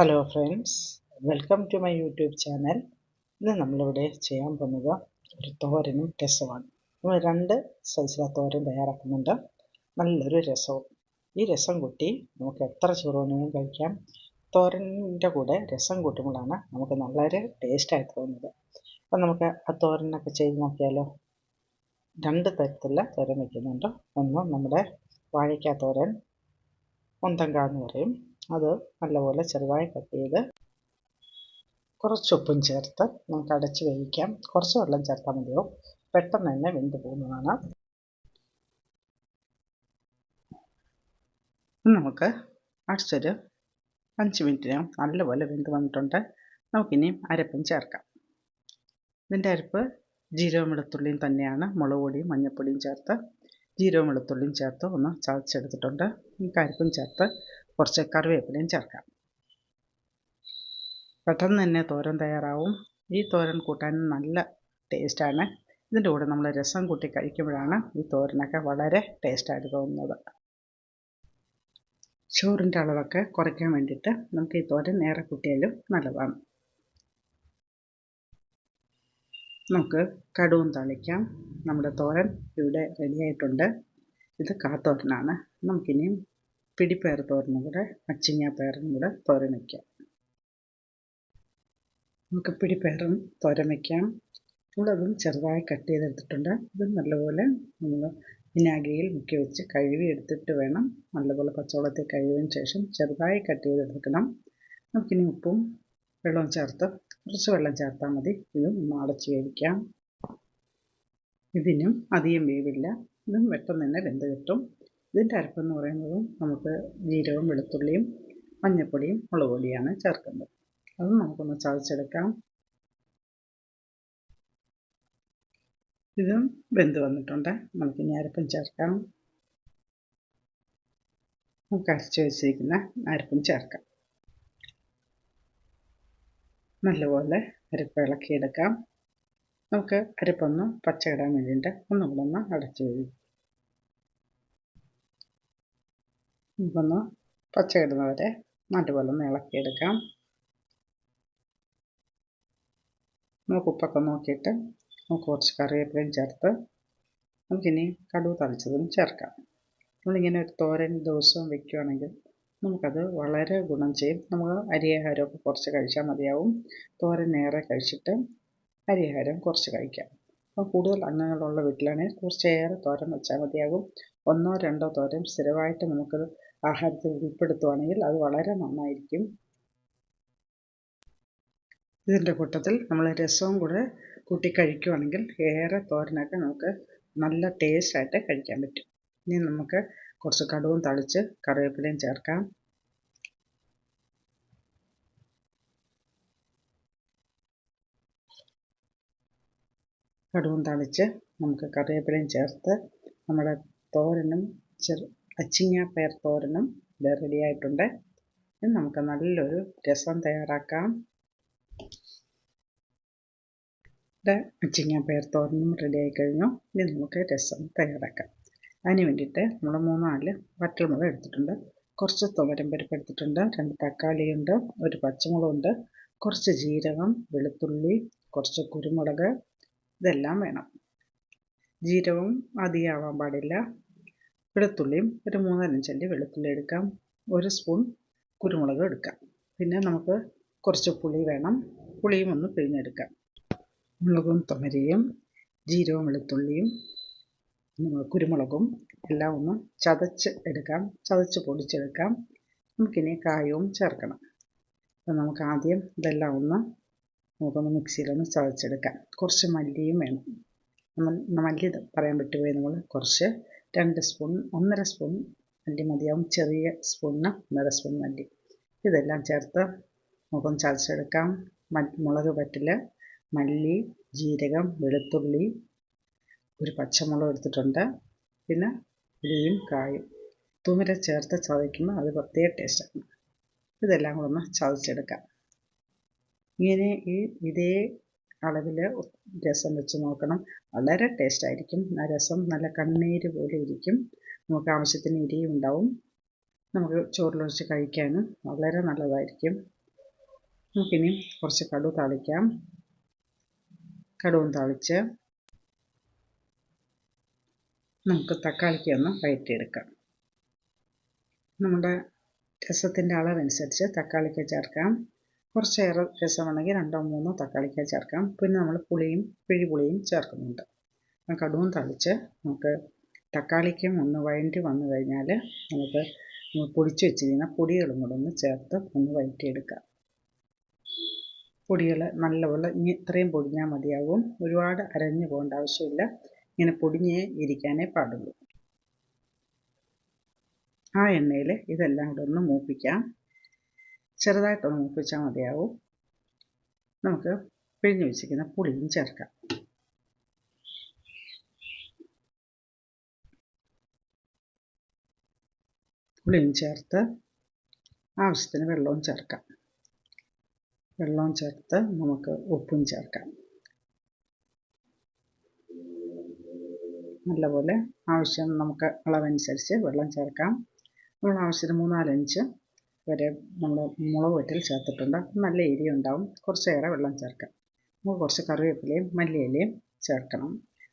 Hello friends welcome to my YouTube channel ഇന്ന് നമ്മളിവിടെ ചെയ്യാൻ പോകുന്നത് ഒരു തോരനും രസമാണ്. നമ്മൾ രണ്ട് സൈസിലെ തോരൻ തയ്യാറാക്കുന്നുണ്ട്. നല്ലൊരു രസവും. ഈ രസം കൂട്ടി നമുക്ക് എത്ര ചോറുവേണമെങ്കിലും കഴിക്കാം. തോരന്റെ കൂടെ രസം കൂട്ടുമ്പോഴാണ് നമുക്ക് വളരെ ടേസ്റ്റായി തോന്നുന്നത്. അപ്പം നമുക്ക് ആ തോരനൊക്കെ ചെയ്ത് നോക്കിയാലോ? രണ്ട് തരത്തിലുള്ള തോരൻ വയ്ക്കുന്നുണ്ട് ഒന്ന് നമ്മുടെ വാഴയ്ക്ക തോരൻ മുന്തങ്ക എന്ന് പറയും അത് നല്ലപോലെ ചെറുതായി കട്ട് ചെയ്ത് കുറച്ച് ഉപ്പും ചേർത്ത് നമുക്ക് അടച്ച് വേവിക്കാം. കുറച്ച് വെള്ളം ചേർത്താൽ മതിയോ പെട്ടെന്ന് തന്നെ വെന്ത് പോകുന്നതാണ്. നമുക്ക് അടച്ചൊരു അഞ്ച് മിനിറ്റിനകം നല്ലപോലെ വെന്ത് വന്നിട്ടുണ്ട്. നമുക്കിനി അരപ്പും ചേർക്കാം. ഇതിന്റെ അരപ്പ് ജീരകം വെളുത്തുള്ളിയും തന്നെയാണ്. മുളക് പൊടിയും മഞ്ഞൾപ്പൊടിയും ചേർത്ത് ജീരകം വെളുത്തുള്ളിയും ചേർത്ത് ഒന്ന് ചതച്ചെടുത്തിട്ടുണ്ട്. ഈ അരപ്പും ചേർത്ത് കുറച്ച് കറിവേപ്പിലയും ചേർക്കാം. പെട്ടെന്ന് തന്നെ തോരൻ തയ്യാറാവും. ഈ തോരൻ കൂട്ടാൻ നല്ല ടേസ്റ്റാണ് ഇതിന്റെ കൂടെ നമ്മൾ രസം കൂട്ടി കഴിക്കുമ്പോഴാണ് ഈ തോരനൊക്കെ വളരെ ടേസ്റ്റായിട്ട് തോന്നുന്നത്. ചോറിന്റെ അളവൊക്കെ കുറയ്ക്കാൻ വേണ്ടിയിട്ട് നമുക്ക് ഈ തോരൻ ഏറെ കൂട്ടിയാലും നല്ലതാണ്. നമുക്ക് കടുവും തളിക്കാം. നമ്മുടെ തോരൻ ഇവിടെ റെഡിയായിട്ടുണ്ട് ഇത് കാത്തോരനാണ് നമുക്കിനിയും പിടിപ്പയർ തോരനും കൂടെ അച്ചിങ്ങ പയറും കൂടെ തോരൻ വയ്ക്കാം നമുക്ക് പിടിപ്പയറും തോരൻ വയ്ക്കാം നമ്മളതും ചെറുതായി കട്ട് ചെയ്തെടുത്തിട്ടുണ്ട്. ഇത് നല്ലപോലെ നമ്മൾ വിനാഗിരിയിൽ മുക്കി വെച്ച് കഴുകി എടുത്തിട്ട് വേണം നല്ലപോലെ പച്ചവെള്ളത്തിൽ കഴുകിയതിന് ശേഷം ചെറുതായി കട്ട് ചെയ്തെടുക്കണം. നമുക്കിനി ഉപ്പും വെള്ളവും ചേർത്ത് കുറച്ച് വെള്ളം ചേർത്താൽ മതി. ഇതും ഒന്ന് അടച്ച് വേവിക്കാം. ഇതിനും അധികം വേവില്ല. ഇതും പെട്ടെന്ന് തന്നെ വെന്ത് കിട്ടും. ഇതിന്റെ അരപ്പെന്ന് പറയുന്നത് നമുക്ക് ജീരകവും വെളുത്തുള്ളിയും മഞ്ഞൾപ്പൊടിയും മുളക് പൊടിയാണ് ചേർക്കുന്നത്. അത് നമുക്കൊന്ന് ചതച്ചെടുക്കാം. ഇതും വെന്ത് വന്നിട്ടുണ്ട്. നമുക്കിനി അരപ്പും ചേർക്കാം. നമുക്ക് അരച്ച് വെച്ചിരിക്കുന്ന അരപ്പും ചേർക്കാം. നല്ലപോലെ അരപ്പ് ഇളക്കിയെടുക്കാം. നമുക്ക് അരപ്പൊന്ന് പച്ചയിടാൻ വേണ്ടിയിട്ട് ഒന്നുകൂടെ ഒന്ന് അടച്ചു കഴിയും നമുക്കൊന്ന് പച്ച ഇടുന്നവരെ നല്ലപോലെ ഒന്ന് ഇളക്കിയെടുക്കാം. നമുക്ക് ഉപ്പൊക്കെ നോക്കിയിട്ട് നമുക്ക് കുറച്ച് കറിവേപ്പിലയും ചേർത്ത് നമുക്കിനി കടുവ് തളിച്ചതും ചേർക്കാം. നമ്മളിങ്ങനെ ഒരു തോരൻ ദിവസവും വെക്കുകയാണെങ്കിൽ നമുക്കത് വളരെ ഗുണം ചെയ്യും. നമുക്ക് അരിയാഹാരമൊക്കെ കുറച്ച് കഴിച്ചാൽ മതിയാവും. തോരൻ ഏറെ കഴിച്ചിട്ട് അരിയാഹാരം കുറച്ച് കഴിക്കാം. അപ്പോൾ കൂടുതൽ അംഗങ്ങളുള്ള വീട്ടിലാണെങ്കിൽ കുറച്ചേറെ തോരൻ വെച്ചാൽ മതിയാകും. ഒന്നോ രണ്ടോ തോരൻ സ്ഥിരമായിട്ട് നമുക്കത് ആഹാരത്തിൽ ഉൾപ്പെടുത്തുവാണെങ്കിൽ അത് വളരെ നന്നായിരിക്കും. ഇതിന്റെ കൂട്ടത്തിൽ നമ്മൾ രസവും കൂടെ കൂട്ടി കഴിക്കുവാണെങ്കിൽ ഏറെ തോരനൊക്കെ നമുക്ക് നല്ല ടേസ്റ്റായിട്ട് കഴിക്കാൻ പറ്റും. ഇനി നമുക്ക് കുറച്ച് കടുവും തളിച്ച് കറിവേപ്പിലയും ചേർക്കാം. കടുവും തളിച്ച് നമുക്ക് കറിവേപ്പിലയും ചേർത്ത് നമ്മുടെ തോരനും ചെറു അച്ചിങ്ങ പയർ തോരനും ഇത് റെഡിയായിട്ടുണ്ട് ഇനി നമുക്ക് നല്ലൊരു രസം തയ്യാറാക്കാം. ഇവിടെ അച്ചിങ്ങ പയർ തോരനും റെഡിയായി കഴിഞ്ഞു. ഇനി നമുക്ക് രസം തയ്യാറാക്കാം. അതിന് വേണ്ടിയിട്ട് നമ്മൾ മൂന്നാൽ വറ്റൽമുളക് എടുത്തിട്ടുണ്ട്. കുറച്ച് തുവരം പരിപ്പ് എടുത്തിട്ടുണ്ട്. രണ്ട് തക്കാളിയുണ്ട് ഒരു പച്ചമുളകുണ്ട് കുറച്ച് ജീരകം വെളുത്തുള്ളി കുറച്ച് കുരുമുളക് ഇതെല്ലാം വേണം. ജീരകവും അധികമാവാൻ പാടില്ല. വെളുത്തുള്ളിയും ഒരു മൂന്നാലഞ്ചല്ലി വെളുത്തുള്ളി എടുക്കാം. ഒരു സ്പൂൺ കുരുമുളക് എടുക്കാം. പിന്നെ നമുക്ക് കുറച്ച് പുളി വേണം. പുളിയും ഒന്ന് പിഴിഞ്ഞെടുക്കാം. മുളകും തൊമരയും ജീരകവും വെളുത്തുള്ളിയും കുരുമുളകും എല്ലാം ഒന്ന് ചതച്ച് എടുക്കാം. ചതച്ച് പൊടിച്ചെടുക്കാം. നമുക്കിനി കായവും ചേർക്കണം. അപ്പം നമുക്ക് ആദ്യം ഇതെല്ലാം ഒന്ന് നമുക്കൊന്ന് മിക്സിയിലൊന്ന് ചതച്ചെടുക്കാം. കുറച്ച് മല്ലിയും വേണം. നമ്മൾ മല്ലി പറയാൻ പറ്റുമോ? നമ്മൾ കുറച്ച് രണ്ട് സ്പൂൺ ഒന്നര സ്പൂൺ മല്ലി മതിയാവും ചെറിയ സ്പൂണിന് ഒന്നര സ്പൂൺ മല്ലി ഇതെല്ലാം ചേർത്ത് മുഖം ചതച്ചെടുക്കാം. മുളക് പറ്റിൽ മല്ലി ജീരകം വെളുത്തുള്ളി ഒരു പച്ചമുളക് എടുത്തിട്ടുണ്ട്. പിന്നെ ഉള്ളിയും കായും. തുമിര ചേർത്ത് ചതയ്ക്കുമ്പോൾ അത് പ്രത്യേക ടേസ്റ്റാണ് ഇതെല്ലാം കൂടെ ഒന്ന് ചതച്ചെടുക്കാം. ഇങ്ങനെ ഈ ഇതേ അളവിൽ രസം വെച്ച് നോക്കണം. വളരെ ടേസ്റ്റായിരിക്കും ആ രസം നല്ല കണ്ണീര് പോലെ ഇരിക്കും. നമുക്ക് ആവശ്യത്തിന് ഇരിയും ഉണ്ടാവും. നമുക്ക് ചോറിലൊഴിച്ച് കഴിക്കാനും വളരെ നല്ലതായിരിക്കും. നമുക്കിനി കുറച്ച് കടു താളിക്കാം. കടുവും താളിച്ച് നമുക്ക് തക്കാളിക്ക് ഒന്ന് വയറ്റിയെടുക്കാം. നമ്മുടെ രസത്തിന്റെ അളവനുസരിച്ച് തക്കാളിക്ക് ചേർക്കാം. കുറച്ചേറെ രസമാണെങ്കിൽ രണ്ടോ മൂന്നോ തക്കാളിക്ക ചേർക്കാം. പിന്നെ നമ്മൾ പുളിയും പിഴിപുളിയും ചേർക്കുന്നുണ്ട്. കടുവും തളിച്ച് നമുക്ക് തക്കാളിക്കും ഒന്ന് വഴണ്ടി വന്നു കഴിഞ്ഞാൽ നമുക്ക് പൊടിച്ച് വെച്ചിരിക്കുന്ന പൊടികളും കൂടെ ഒന്ന് ചേർത്ത് ഒന്ന് വഴറ്റിയെടുക്കാം. പൊടികൾ നല്ലപോലെ ഇനി ഇത്രയും പൊടിഞ്ഞാൽ മതിയാകും ഒരുപാട് അരഞ്ഞു പോകേണ്ട ആവശ്യമില്ല. ഇങ്ങനെ പൊടിഞ്ഞേ ഇരിക്കാനേ പാടുള്ളൂ. ആ എണ്ണയിൽ ഇതെല്ലാം കൂടെ ഒന്ന് മൂപ്പിക്കാം. ചെറുതായിട്ടൊന്ന് മൂപ്പിച്ചാൽ മതിയാവും. നമുക്ക് പിഴിഞ്ഞു വെച്ചിരിക്കുന്ന പുളിയും ചേർക്കാം. പുളിയും ചേർത്ത് ആവശ്യത്തിന് വെള്ളവും ചേർക്കാം. വെള്ളവും ചേർത്ത് നമുക്ക് ഉപ്പും ചേർക്കാം. നല്ലപോലെ ആവശ്യം നമുക്ക് അളവനുസരിച്ച് വെള്ളം ചേർക്കാം. നമ്മൾ ആവശ്യത്തിന് മൂന്നാലഞ്ച് വരെ നമ്മൾ മുളക് വറ്റൽ ചേർത്തിട്ടുണ്ട്. നല്ല എരി ഉണ്ടാവും കുറച്ചേറെ വെള്ളം ചേർക്കാം. നമുക്ക് കുറച്ച് കറിവേപ്പിലയും മല്ലിയിലയും ചേർക്കണം.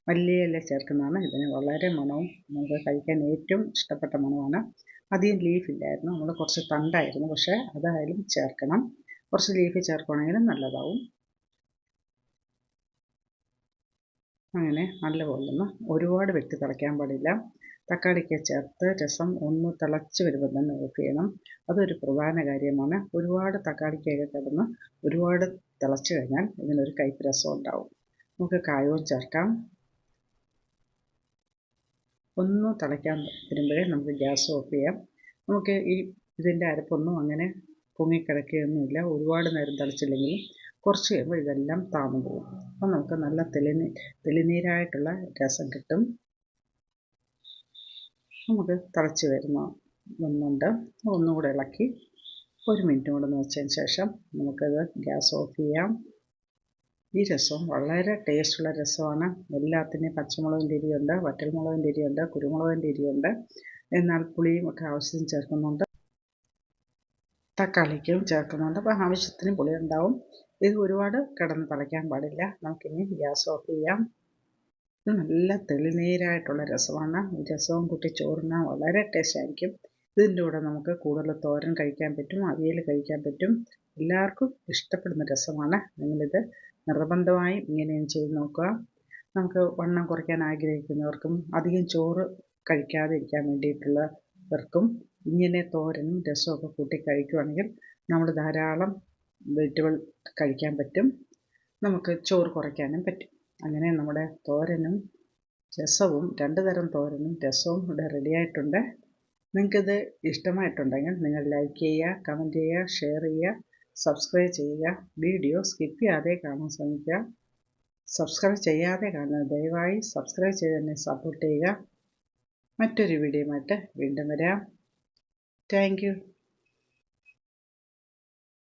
മല്ലിയില ചേർക്കുന്നതാണ് ഇതിന് വളരെ മണവും നമുക്ക് കഴിക്കാൻ ഏറ്റവും ഇഷ്ടപ്പെട്ട മണമാണ്. അധികം ലീഫില്ലായിരുന്നു നമ്മൾ കുറച്ച് തണ്ടായിരുന്നു. പക്ഷേ അതായാലും ചേർക്കണം. കുറച്ച് ലീഫ് ചേർക്കുകയാണെങ്കിലും നല്ലതാവും. അങ്ങനെ നല്ലപോലെ ഒന്ന് ഒരുപാട് വെട്ടി തിളയ്ക്കാൻ പാടില്ല. തക്കാളിക്ക് ചേർത്ത് രസം ഒന്ന് തിളച്ച് വരുമ്പോൾ തന്നെ ഓഫ് ചെയ്യണം. അതൊരു പ്രധാന കാര്യമാണ്. ഒരുപാട് തക്കാളിക്കൊക്കെ കിടന്ന് ഒരുപാട് തിളച്ച് കഴിഞ്ഞാൽ ഇതിനൊരു കയ്പ്പ് രസം ഉണ്ടാവും. നമുക്ക് കായവും ചേർക്കാം. ഒന്ന് തിളയ്ക്കാൻ വരുമ്പോഴേ നമുക്ക് ഗ്യാസ് ഓഫ് ചെയ്യാം. നമുക്ക് ഈ ഇതിന്റെ അരപ്പൊന്നും അങ്ങനെ പൊങ്ങിക്കിടക്കുകയൊന്നുമില്ല. ഒരുപാട് നേരം തിളച്ചില്ലെങ്കിലും കുറച്ച് കഴിയുമ്പോൾ ഇതെല്ലാം താന്നു പോകും. അപ്പം നമുക്ക് നല്ല തെളിനീ തെളിനീരായിട്ടുള്ള രസം കിട്ടും. നമുക്ക് തിളച്ച് വരുന്ന വന്നുണ്ട് ഒന്നുകൂടെ ഇളക്കി ഒരു മിനിറ്റ് കൂടെ വെച്ചതിന് ശേഷം നമുക്കത് ഗ്യാസ് ഓഫ് ചെയ്യാം. ഈ രസം വളരെ ടേസ്റ്റുള്ള രസമാണ്. എല്ലാത്തിന്റെയും പച്ചമുളകിന്റെ ഇരിയുണ്ട് വറ്റൽമുളകിന്റെ ഇരിയുണ്ട് കുരുമുളകിന്റെ ഇരിയുണ്ട്. എന്നാൽ പുളിയും ഒക്കെ ആവശ്യത്തിന് ചേർക്കുന്നുണ്ട്. തക്കാളിക്കും ചേർക്കുന്നുണ്ട്. അപ്പോൾ ആവശ്യത്തിന് പുളി ഉണ്ടാവും ഇത് ഒരുപാട് കിടന്ന് തിളയ്ക്കാൻ പാടില്ല. നമുക്കിനി ഗ്യാസ് ഓഫ് ചെയ്യാം. ഇത് നല്ല തെളിനീരായിട്ടുള്ള രസമാണ്. രസവും കൂട്ടി ചോറിന് വളരെ ടേസ്റ്റ് ആയിരിക്കും. ഇതിന്റെ കൂടെ നമുക്ക് കൂടുതൽ തോരൻ കഴിക്കാൻ പറ്റും അവിയൽ കഴിക്കാൻ പറ്റും. എല്ലാവർക്കും ഇഷ്ടപ്പെടുന്ന രസമാണ്. നിങ്ങളിത് നിർബന്ധമായും ഇങ്ങനെയും ചെയ്ത് നോക്കുക. നമുക്ക് വണ്ണം കുറയ്ക്കാൻ ആഗ്രഹിക്കുന്നവർക്കും അധികം ചോറ് കഴിക്കാതെ ഇരിക്കാൻ വേണ്ടിയിട്ടുള്ളവർക്കും ഇങ്ങനെ തോരനും രസമൊക്കെ കൂട്ടി കഴിക്കുകയാണെങ്കിൽ നമ്മൾ ധാരാളം വെജിറ്റബിൾ കഴിക്കാൻ പറ്റും. നമുക്ക് ചോറ് കുറയ്ക്കാനും പറ്റും. അങ്ങനെ നമ്മുടെ തോരനും രസവും രണ്ട് തരം തോരനും രസവും ഇവിടെ റെഡി ആയിട്ടുണ്ട്. നിങ്ങൾക്കിത് ഇഷ്ടമായിട്ടുണ്ടെങ്കിൽ നിങ്ങൾ ലൈക്ക് ചെയ്യുക കമന്റ് ചെയ്യുക ഷെയർ ചെയ്യുക സബ്സ്ക്രൈബ് ചെയ്യുക വീഡിയോ സ്കിപ്പ് ചെയ്യാതെ കാണാൻ ശ്രമിക്കുക. സബ്സ്ക്രൈബ് ചെയ്യാതെ കാണുന്നത് ദയവായി സബ്സ്ക്രൈബ് ചെയ്ത് തന്നെ സപ്പോർട്ട് ചെയ്യുക. മറ്റൊരു വീഡിയോ വീഡിയോയുമായിട്ട് വീണ്ടും വരാം. താങ്ക്